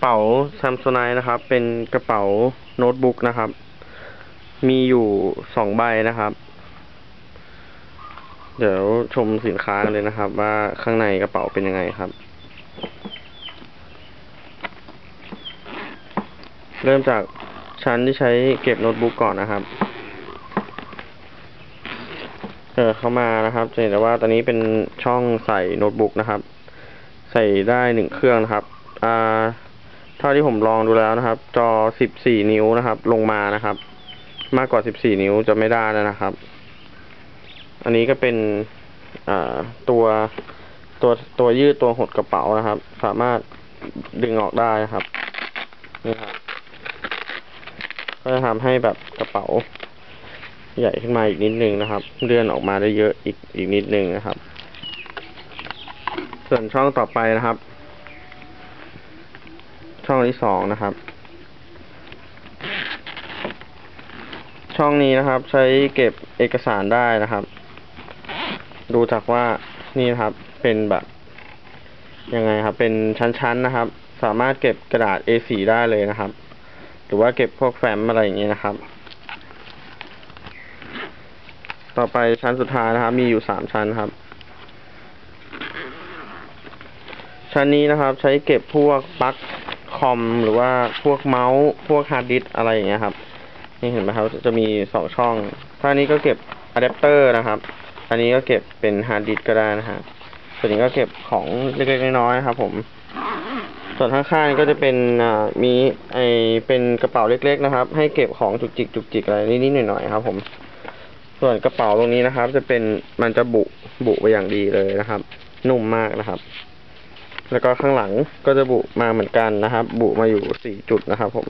เป๋าซัม s ซ n นนะครับ เป็นกระเป๋าโน้ตบุ๊กนะครับ มีอยู่สองใบนะครับ เดี๋ยวชมสินค้ากันเลยนะครับ ว่าข้างในกระเป๋าเป็นยังไงครับ เริ่มจากชั้นที่ใช้เก็บโน้ตบุ๊กก่อนนะครับ เออเข้ามานะครับจะเห็นได้ว่าตอนนี้เป็นช่องใส่โน้ตบุ๊กนะครับ ใส่ได้หนึ่งเครื่องนะครับ อ่า เท่าที่ผมลองดูแล้วนะครับ จอ 14 นิ้วนะครับ ลงมานะครับ มากกว่า 14 นิ้วจะไม่ได้แล้วนะครับ อันนี้ก็เป็นตัวตัวตัวยืดตัวหดกระเป๋านะครับ สามารถดึงออกได้นะครับนี่ครับก็จะทำให้แบบกระเป๋า ใหญ่ขึ้นมาอีกนิดนึงนะครับ เลื่อนออกมาได้เยอะอีกอีกนิดนึงนะครับ ส่วนช่องต่อไปนะครับ ช่องที่สองนะครับ ช่องนี้นะครับ ใช้เก็บเอกสารได้นะครับ ดูจากว่านี่นะครับ เป็นแบบยังไงครับ เป็นชั้นๆนะครับ สามารถเก็บกระดาษ A4 ได้เลยนะครับ หรือว่าเก็บพวกแฟ้มอะไรอย่างนี้นะครับ ต่อไปชั้นสุดท้ายนะครับ มีอยู่สามชั้นครับ ชั้นนี้นะครับ ใช้เก็บพวกปลั๊ก คอมหรือว่าพวกเมาส์พวกฮาร์ดดิสอะไรอย่างเงี้ยครับ นี่เห็นไหมครับจะมีสองช่องท่านี้ก็เก็บอะแดปเตอร์นะครับ อันนี้ก็เก็บเป็นฮาร์ดดิสก์ก็ได้นะฮะส่วนนี้ก็เก็บของเล็กๆน้อยๆครับ ผม ส่วนข้างๆก็จะเป็นมีไอเป็นกระเป๋าเล็ก ๆ นะครับ ให้เก็บของจุกจิกจุกจิกอะไรนิดๆหน่อยๆครับ ผม ส่วนกระเป๋าตรงนี้นะครับ จะเป็นมันจะบุบุไปอย่างดีเลยนะครับ นุ่มมากนะครับ แล้วก็ข้างหลังก็จะบุมาเหมือนกันนะครับ บุมาอยู่สี่จุดนะครับผม